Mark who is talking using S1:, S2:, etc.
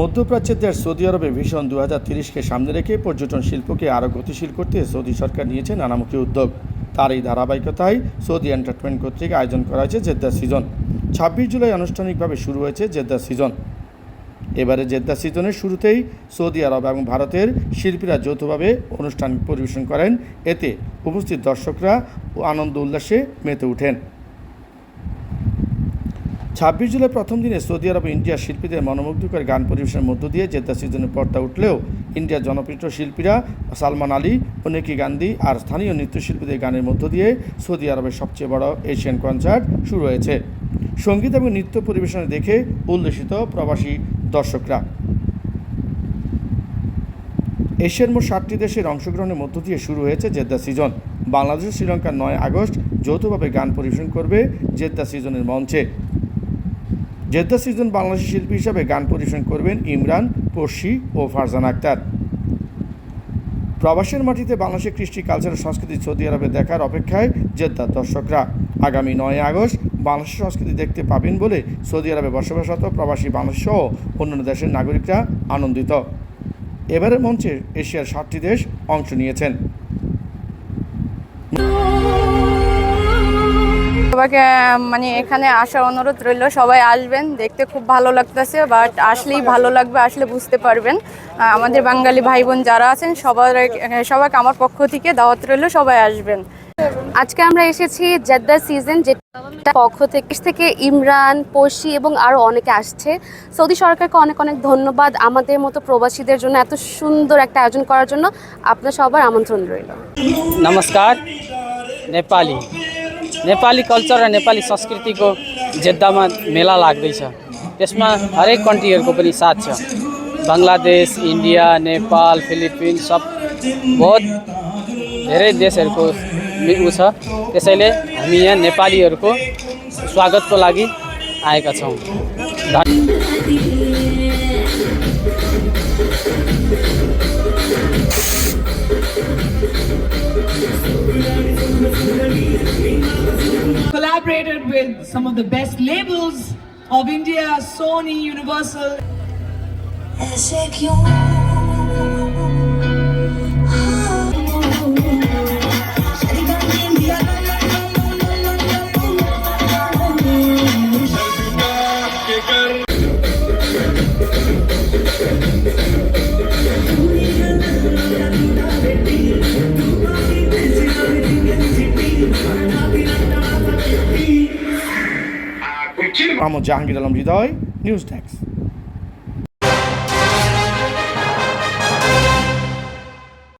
S1: মধ্যপ্রাচ্যের দেশ সৌদি আরবে ভীষণ দু হাজার তিরিশকে সামনে রেখে পর্যটন শিল্পকে আরও গতিশীল করতে সৌদি সরকার নিয়েছে নানামুখী উদ্যোগ। তার এই ধারাবাহিকতায় সৌদি এন্টারটেনমেন্ট কর্তৃক আয়োজন করা হয়েছে জেদ্দা সিজন। ছাব্বিশ জুলাই আনুষ্ঠানিকভাবে শুরু হয়েছে জেদ্দা সিজন। এবারে জেদ্দা সিজনের শুরুতেই সৌদি আরব এবং ভারতের শিল্পীরা যৌথভাবে অনুষ্ঠান পরিবেশন করেন। এতে উপস্থিত দর্শকরা আনন্দ উল্লাসে মেতে ওঠেন। ছাব্বিশ জুলাই প্রথম দিনে সৌদি আরব ইন্ডিয়ার শিল্পীদের মনোমুগ্ধকর গান পরিবেশনের মধ্য দিয়ে জেদ্দা সিজনের পর্দা উঠলেও ইন্ডিয়ার জনপ্রিয় শিল্পীরা সালমান আলী ও নেকি গান্ধী আর স্থানীয় নৃত্যশিল্পীদের গানের মধ্য দিয়ে সৌদি আরবের সবচেয়ে বড় এশিয়ান কনসার্ট শুরু হয়েছে। সংগীত এবং নৃত্য পরিবেশনে দেখে উল্লসিত প্রবাসী দর্শকরা। এশিয়ার মোট ষাটটি দেশের অংশগ্রহণের মধ্য দিয়ে শুরু হয়েছে জেদ্দা সিজন। বাংলাদেশ শ্রীলঙ্কার নয় আগস্ট যৌথভাবে গান পরিবেশন করবে জেদ্দা সিজনের মঞ্চে। জেদ্দা সিজন বাংলাদেশি শিল্পী হিসাবে গান পরিবেশন করবেন ইমরান পড়শি ও ফারজান আক্তার। প্রবাসের মাটিতে বাংলাদেশের কৃষ্টি কালচার সংস্কৃতি সৌদি আরবে দেখার অপেক্ষায় জেদ্দার দর্শকরা। আগামী নয় আগস্ট বাংলাদেশের সংস্কৃতি দেখতে পাবেন বলে সৌদি আরবে বসবাসরত প্রবাসী বাংলাদেশ সহ অন্যান্য দেশের নাগরিকরা আনন্দিত। এবারের মঞ্চে এশিয়ার ষাটটি দেশ অংশ নিয়েছেন।
S2: সবাইকে মানে এখানে আসার অনুরোধ রইল। সবাই আসবেন, দেখতে খুব ভালো লাগতেছে বাট আসলেই ভালো লাগবে, আসলে বুঝতে পারবেন। আমাদের বাঙালি ভাই বোন যারা আছেন, সবার সবাইকে আমার পক্ষ থেকে দাওয়াত রইল, সবাই আসবেন।
S3: আজকে আমরা এসেছি জেদ্দা সিজন, যেটা পক্ষ থেকে থেকে ইমরান পশি এবং আরও অনেকে আসছে। সৌদি সরকারকে অনেক অনেক ধন্যবাদ আমাদের মতো প্রবাসীদের জন্য এত সুন্দর একটা আয়োজন করার জন্য। আপনার সবার আমন্ত্রণ রইল।
S4: নমস্কার, নেপালি। नेपाली कल्चर र नेपाली संस्कृतिको जेद्दामा मेला लाग्दैछ। त्यसमा हरेक कन्ट्रीहरूको पनि साथ छ। बङ्गलादेश इन्डिया नेपाल फिलिपिन्स सब बहुत धेरै देशहरूको उ छ। त्यसैले हामी यहाँ नेपालीहरूको स्वागतको लागि आएका छौँ।
S5: Collaborated with some of the best labels of India, Sony, Universal.
S1: Mohammad Jahangir Alam Hridoy news desk.